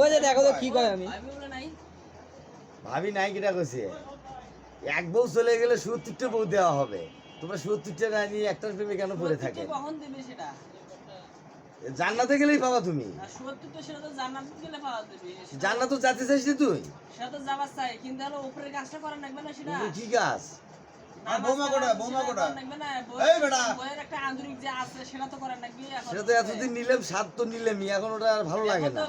ওই যে দেখো তো কি কয় আমি। ভাবি নাই কিটা কইছে। এক বউ চলে গেলে সত্তরটা বউ দেওয়া হবে। তোমরা সত্তরটা না নিয়ে একটার প্রেমে কেন পড়ে থাকে? কখন দেবে সেটা। জান্নাতে গেলেই পাবা তুমি। জান্নাত তো যেতে চাইছি তুই? সেটা তো যাবার চাই কিন্তু হলো উপরের কাজটা করা লাগবে না সেটা। কি গাছ আর বৌমা কোটা, বৌমা কোটা? না, এই বেটা। বইয়ের একটা আন্তরিক যে আছে সেটা তো করা লাগবে এখন। সেটা তো এতদিন নিলাম স্বাদ তো নিলামই এখন ওটা আর ভালো লাগে না।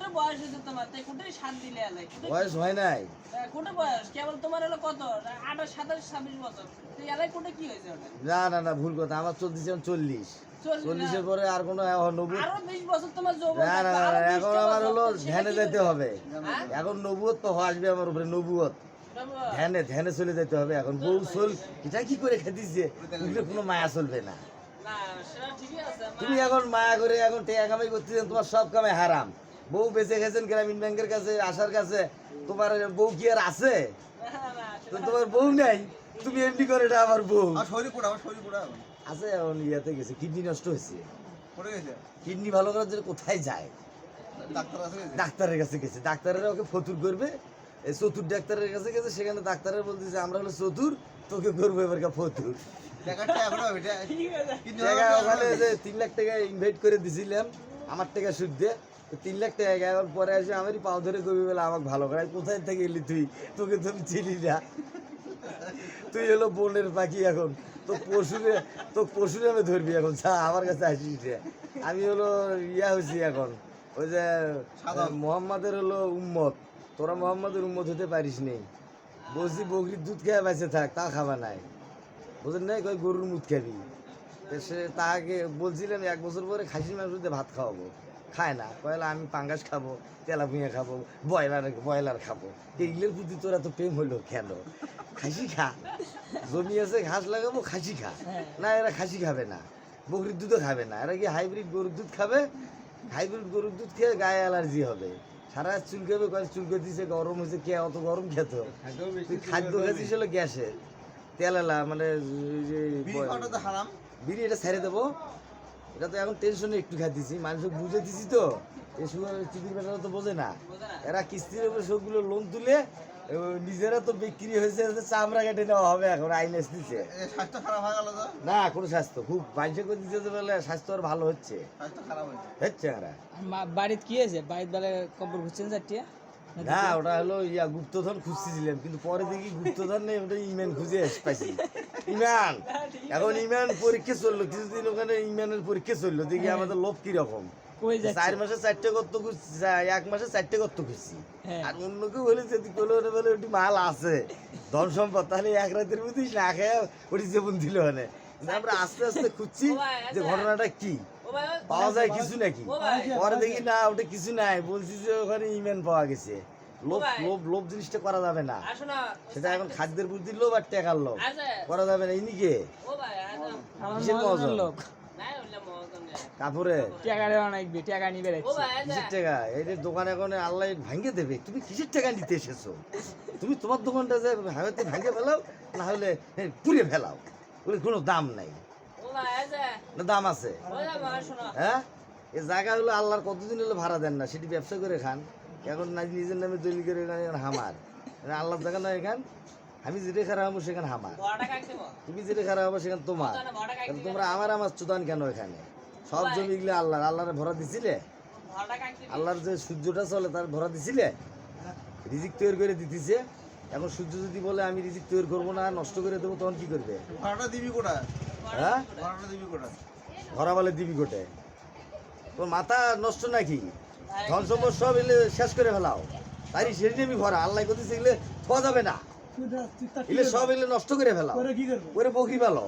তো বয়স হয়েছে তোমার তাই কুটে সাত দিলে এলাই বয়স হয় নাই। হ্যাঁ, বয়স কেবল তোমার হলো কত? আঠাশ সাতাশ ছাব্বিশ বছর। এলাই কুটে কি হয়েছে ওটা? না না না ভুল কথা আমার চলতেছে এখন চল্লিশ। চল্লিশ চল্লিশের পরে আর কোনো নবুত বিশ বছর তোমার না না থাকবে, না, আরও না, 20 এখন আমার হলো ধ্যানে যেতে হবে। হ্যাঁ? এখন নবুয়ত তো আসবে আমার উপরে নবুয়ত। ধ্যানে ধ্যানে চলে যেতে হবে। এখন বউ চল এটা কি করে খেতিছে? ওগুলো কোনো মায়া চলবে না। না সেটা ঠিকই আছে মা- তুমি এখন মায়া করে এখন টেয়া কামাই করতেছেন তোমার সব কামাই হারাম। বউ বেঁচে গেছেন গ্রামীণ ব্যাংকের কাছে আসার কাছে তোমার বউ কি আর আছে? না, না, তো তোমার বউ নাই? তুমি এমনি করে এটা আমার বউ। আর শরীর পোড়া আমার শরীর পোড়া আছে এখন ইয়াতে গেছে কিডনি নষ্ট হয়েছে। কিডনি ভালো করার জন্য কোথায় যায়? ডাক্তারের কাছে গেছে। ডাক্তারেরা ওকে ফতুর করবে এই চতুর ডাক্তারের কাছে গেছে সেখানে ডাক্তারের বলতেছে আমরা হলো চতুর তোকে করব এবার কা ফতুর। ওখানে যে তিন লাখ টাকা ইনভাইট করে দিছিলাম আমার টাকা সুদ দিয়ে। তো তিন লাখ টাকা এখন পরে এসে আমারই পাও ধরে কবি বলে আমাকে ভালো করে কোথায় থেকে এলি তুই? তোকে তো আমি চিনি না। তুই হলো বোনের পাখি এখন। তো পশুরে তো পশুরে আমি ধরবি এখন যা আমার কাছে আসিস। আমি হলো ইয়া হয়েছি এখন ওই যে মোহাম্মদের হলো উম্মত। তোরা মোহাম্মদের উম্মত হতে পারিস নেই বলছি বকরির দুধ খেয়ে বেঁচে থাক, তা খাবা নাই। বুঝলেন নাই? কই গরুর মুখ খাবি। সে তাকে বলছিলেন, এক বছর পরে খাসির মাংস দিয়ে ভাত খাওয়াবো। খায় না। কয়লা আমি পাঙ্গাস খাব তেলা ভুঁইয়া খাব, ব্রয়লার ব্রয়লার খাব। এইগুলোর প্রতি তোরা তো প্রেম হলো কেন? খাসি খা। জমি আছে, ঘাস লাগাবো, খাসি খা। না, এরা খাসি খাবে না বকরির দুধও খাবে না। এরা কি হাইব্রিড গরুর দুধ খাবে? হাইব্রিড গরুর দুধ খেয়ে গায়ে অ্যালার্জি হবে। সারা রাত চুলকাবে কয়েক চুলকে দিছে গরম হয়েছে কে অত গরম খেত? তুই খাদ্য খাচ্ছিস হলো গ্যাসে। তেলালা মানে যে বিড়ি এটা ছেড়ে দেবো। এটা তো এখন টেনশনে একটু খাইতেছি। মানুষ বুঝে দিছি তো। এই সুগার চিকির বেটারা তো বোঝে না। এরা কিস্তির উপরে সবগুলো লোন তুলে নিজেরা তো বিক্রি হয়েছে চামড়া কেটে নেওয়া হবে এখন স্বাস্থ্য খারাপ হয়ে গেল তো? না কোনো স্বাস্থ্য খুব করে দিতে বলে স্বাস্থ্য আর ভালো হচ্ছে। স্বাস্থ্য খারাপ হয়েছে? হচ্ছে বাড়িতে কি আছে বাড়িতে বেলা ঘুরছেন চারটিয়া না ওটা হলো ইয়া গুপ্তধন খুঁজতেছিলাম কিন্তু পরে দেখি গুপ্তধন নেই ওটা ইমান খুঁজে এস পাইছি। ইমান! এখন ইমান পরীক্ষা চলল কিছুদিন ওখানে ইমানের পরীক্ষা চলল দেখি আমাদের লোভ কীরকম। চার মাসে চারটে করতে খুঁজছি এক মাসে চারটে করতে খুঁজছি। হ্যাঁ। আর অন্য কেউ বলে যদি কোনো বলে ওটি মাল আছে। ধন সম্পদ তাহলে এক রাতের মধ্যেই না খেয়ে ওটি জীবন দিল মানে আমরা আস্তে আস্তে খুঁজছি যে ঘটনাটা কি। পাওয়া যায় কিছু নাকি? পরে দেখি না ওটা কিছু নাই। বলছি যে ওখানে ইমেন পাওয়া গেছে। লোভ লোভ লোভ জিনিসটা করা যাবে না। সেটা এখন খাদ্যের প্রতি লোভ আর টাকার লোভ। করা যাবে না মহাজনের মহাজন? লোক নাই হইলে মহতন যায় কাপড়ে? টাকা দেওয়া নাকবে টাকা নিবে ও রাখছে ভাই কিসের টাকা? এই যে দোকান এখন আল্লাহ ভাঙ্গে দেবে তুমি কিসের টাকা নিতে এসেছ? তুমি তোমার দোকানটা যে হাওয়াতে ভাঙ্গে ফেলাও না হলে এ, পুড়ে ফেলাও। ওর কোনো দাম নাই। না দাম আছে। হ্যাঁ? এই জায়গা হলো আল্লাহর কতদিন হলো ভাড়া দেন না সেটি ব্যবসা করে খান। এখন না নিজের নামে দলিল করে হামার। আল্লাহর জায়গা না এখান। আমি যেটা খারাপ হব সেখানে হামার। তুমি যেটা খারাপ হব সেখানে তোমার। তোমরা আমার আমার চুদান কেন এখানে? সব জমিগুলো আল্লাহর আল্লাহরে ভরা দিছিলে? আল্লাহর যে সূর্যটা চলে তার ভরা দিছিলে? রিজিক তৈরি করে দিতেছে। এখন সূর্য যদি বলে আমি রিজিক তৈরি করব না নষ্ট করে দেবো তখন কি করবে? ভাড়াটা দিবি কোটা হ্যাঁ? ভাড়াটা দিবি কোটা ভরা বলে দিবি গোটে তোর মাথা নষ্ট নাকি? ধন সম্পদ সব এলে শেষ করে ফেলাও। তাই সেই আমি ভরা। আল্লাহ করতেছে এগুলো খাওয়া যাবে না। এলে সব এলে নষ্ট করে ফেলাও। করে বকরি ফেলো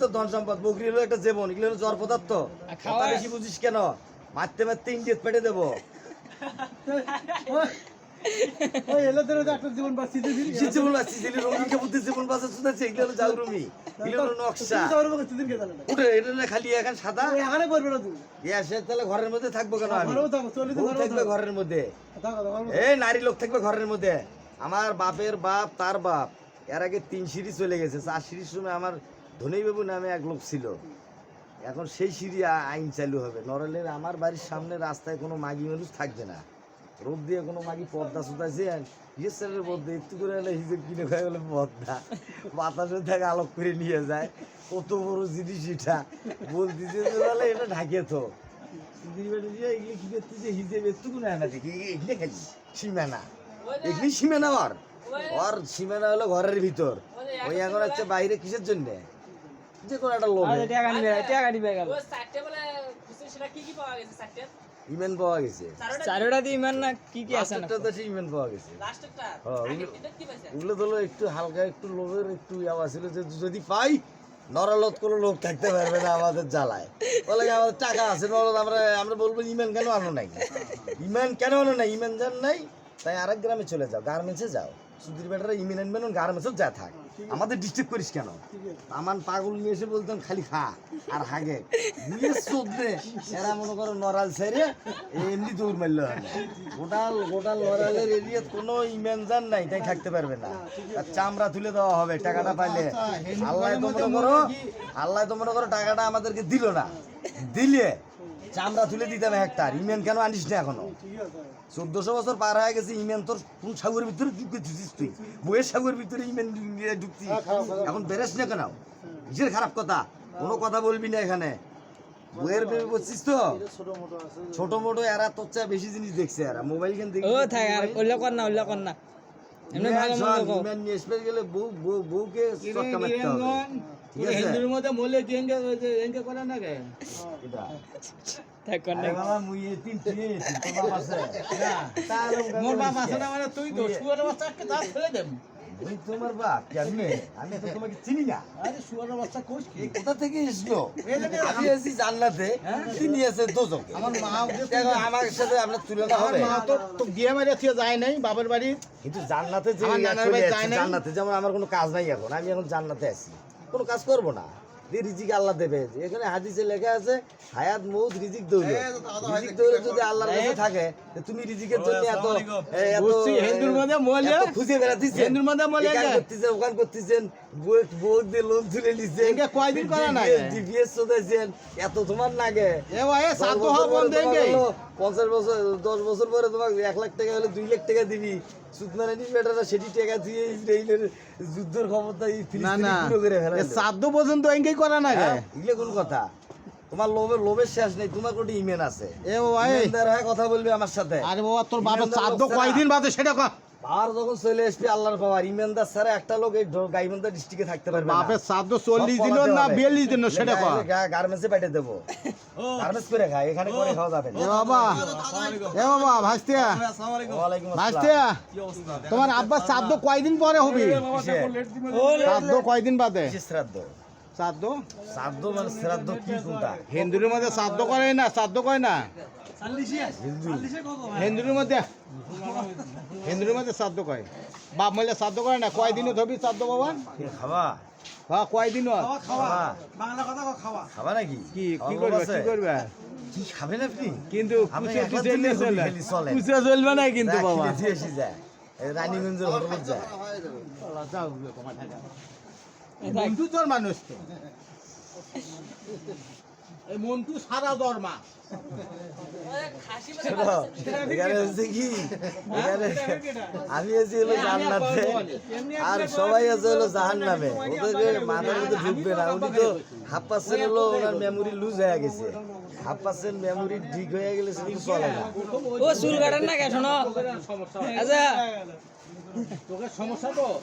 তো ধন সম্পদ। বকরি হলো একটা জীবন এগুলো হলো জ্বর পদার্থ। কথা বেশি বুঝিস কেন? মারতে মারতে ইন্ডিয়াত পেটে দেবো। জীবন বাঁচছিস এগুলো রঙিন কাপড়দের জীবন বাঁচা শুনেছে এগুলো হলো জাগরুমি এগুলো হলো নকশা। উঠে এটা খালি এখন সাদা? সে তাহলে ঘরের মধ্যে থাকব কেন থাকবে ঘরের মধ্যে। এই নারী লোক থাকবে ঘরের মধ্যে। আমার বাপের বাপ তার বাপ। এর আগে তিন সিঁড়ি চলে গেছে। চার সিঁড়ির সময় আমার ধনী বাবু নামে এক লোক ছিল। এখন সেই সিঁড়ি আইন চালু হবে। নরেলের আমার বাড়ির সামনে রাস্তায় কোনো মাগি মানুষ থাকবে না। রোদ দিয়ে কোনো মাগি পদ্মা সুতাইছে হিজের মধ্যে একটু করে হলে হিজেব কিনে খাই বলে পদ্মা বাতাসে থেকে আলোক করে নিয়ে যায়। কত বড় জিনিস এটা। বলতেছে যে বলে এটা ঢাকে তো এগুলি কি করতেছে? হিজেব একটু নেয় না দেখি। এগুলি খালি সীমানা। এগুলি সীমানা ওর। ওর সীমানা হলো ঘরের ভিতর। ওই এখন হচ্ছে বাইরে কিসের জন্য? যে কোনো একটা লোক টাকা নিবে টাকা নিবে গেল। ওই চারটে বলে খুশি সেটা কি কি পাওয়া গেছে চারটে ইমেন পাওয়া গেছে। চারোটা চারোটা দিয়ে ইমান না কি কি আছে না? তো সেই ইমেন পাওয়া গেছে। ওগুলো- এটা কি পাইছে? ওগুলো তো একটু হালকা একটু লোভের একটু ছিল যে যদি পাই নরলত কোনো লোক থাকতে পারবে না আমাদের জ্বালায়। বলে আমাদের টাকা আছে নরলত আমরা আমরা বলব ইমেন কেন আনো নাই? ইমেন কেন আনো নাই? ইমেন জান নাই তাই আরেক গ্রামে চলে যাও গার্মেন্টসে যাও। সুধীর বেটারা ইমেন আনবেন গার্মেন্টসও যা থাক। আমাদের ডিস্টার্ব করিস কেন? আমার পাগল নিয়ে এসে বলতাম খালি খা আর হাগে। বুঝে চোদ্দে এরা মনে করো নরাল ছেড়ে এমনি দৌড় মারল গোটাল গোটাল নরালের এরিয়াত কোনো ইমেন জান নাই তাই থাকতে পারবে না। আর চামড়া তুলে দেওয়া হবে টাকাটা পাইলে। আল্লাহ তো মনে করো আল্লাহ তো মনে করো টাকাটা আমাদেরকে দিল না। দিলে চামড়া তুলে দিতাম একটা ইমেন কেন আনিস না এখনও? চোদ্দশো বছর পার হয়ে গেছে ইমেন তোর কোন সাগরের ভিতরে ঢুকে ঢুকিস তুই? বইয়ের সাগরের ভিতরে ইমেন নিয়ে ঢুকছি এখন বেরেস না কেন? কিসের খারাপ কথা? কোনো কথা বলবি না এখানে। বইয়ের ভেবে বলছিস তো? ছোট মোটো এরা তোর চেয়ে বেশি জিনিস দেখছে এরা। মোবাইল কেন দেখি ও থাক আর উল্লেখ কর না উল্লেখ কর না। এমনি ভালো মন্দ কও। ইমেন নিয়ে এসে গেলে বউ বউ বউকে চটকা মারতে হবে। ঠিক আছে। হিন্দুর মধ্যে মলে জেঙ্গে জেঙ্গে করে না কে? এটা। না। বাবা মুই এতিম তুই এতিম, তোর বাপ আছে। মোর বাপ আছে। না মানে তুই তো শুয়ার বাচ্চাকে তা ফেলে দেব ওই তোমার বাপ কেমনে? আমি তো তোমাকে চিনি না। আরে শুয়ার বাচ্চা কোষ কি? কোথা থেকে এসলো? আমি এসেছি জান্নাতে। আছে দোজকে আমার মা আমার সাথে আপনার তুলনা হবে। মা তো তো বিয়ে মারে থেকে যায় নাই বাবার বাড়ি। কিন্তু জান্নাতে যে আমার বাড়ি যায় নাই? জান্নাতে যেমন আমার কোনো কাজ নাই এখন আমি এখন জান্নাতে আছি। কোনো কাজ করব না। দিয়ে রিজিক আল্লাহ দেবে। এখানে হাদিসে লেখা আছে হায়াত মৌত রিজিক দৌলত রিজিক দৌলত যদি আল্লাহর কাছে থাকে তুমি রিজিকের জন্য এত এত খুঁজে বেড়াতেছেন। ওখান করতেছেন। বউ বউ দিয়ে লোন তুলে নিছেন। এঙ্গে কয়দিন করা নাই? ডিভিএস চোদাইছেন। এত তোমার লাগে? এ ভাই দশ হওয়া বন্ধ তোমার হয়ে বছর দশ বছর পরে তোমার এক লাখ টাকা হলে দুই লাখ টাকা দিবি। সুতমারানি বেটারা সেটি টাকা দিয়ে ইসরায়েলের যুদ্ধের ক্ষমতা এই ফিলিস্তিনি পুরো করে ফেলে এ পর্যন্ত এঙ্গেই করা না এগুলো কোন কথা? তোমার লোভের লোভের শেষ নেই তোমার কোটি ইমেন আছে। এ ভাই। ইমেনদার হয়ে কথা বলবি আমার সাথে। আরে বাবা তোর লোক ছাড়া। কয়দিন বাদে সেটা আর যখন চলে আসবে আল্লাহর পাওয়ার ইমেনদার ছাড়া একটা লোক এই গাইবান্ধা ডিস্ট্রিক্টে থাকতে পারবে না। বাপের সাধ্য চল্লিশ দিন না বিয়াল্লিশ দিন সেটা কর গার্মেন্টসে পাঠিয়ে দেবো। গার্মেন্টস করে খায় এখানে করে খাওয়া যাবে এ বাবা এ বাবা ভাসতিয়া ভাসতিয়া আসসালাম। তোমার আব্বার শ্রাদ্ধ কয়দিন পরে হবে? শ্রাদ্ধ কয়দিন বাদে? শ্রাদ্ধ? শ্রাদ্ধ শ্রাদ্ধ মানে শ্রাদ্ধ কি কোনটা? হিন্দুর মধ্যে শ্রাদ্ধ করে না শ্রাদ্ধ করে না? হিন্দুর মধ্যে হিন্দুর মধ্যে শ্রাদ্ধ করে। বাপ মহিলা শ্রাদ্ধ করে না? কয়দিনও ধবি শ্রাদ্ধ বাবা? কি খাবা? হ্যাঁ কয়দিন নাকি? কি কি করবে কি করবে? কি খাবেন আপনি? কিন্তু নিয়ে চলে। খালি চলবে না কিন্তু বাবা। দিয়ে এসে যায়। রানীগঞ্জের হোটেলে যায়। মন্টু তোর মানুষ তো। মন্টু সারা দরমা আমি আছি হলো জান্নাতে আর সবাই আছে হলো জাহান নামে ওদেরকে মাথার মধ্যে ঢুকবে না উনি তো হাফ পার্সেন্ট হলো ওনার মেমোরি লুজ হয়ে গেছে। হাফ পার্সেন্ট মেমোরি ঠিক হয়ে গেলে সেটা চলে না। ও চুল কাটার না কে শোনো। আচ্ছা। তোকে সমস্যা তো?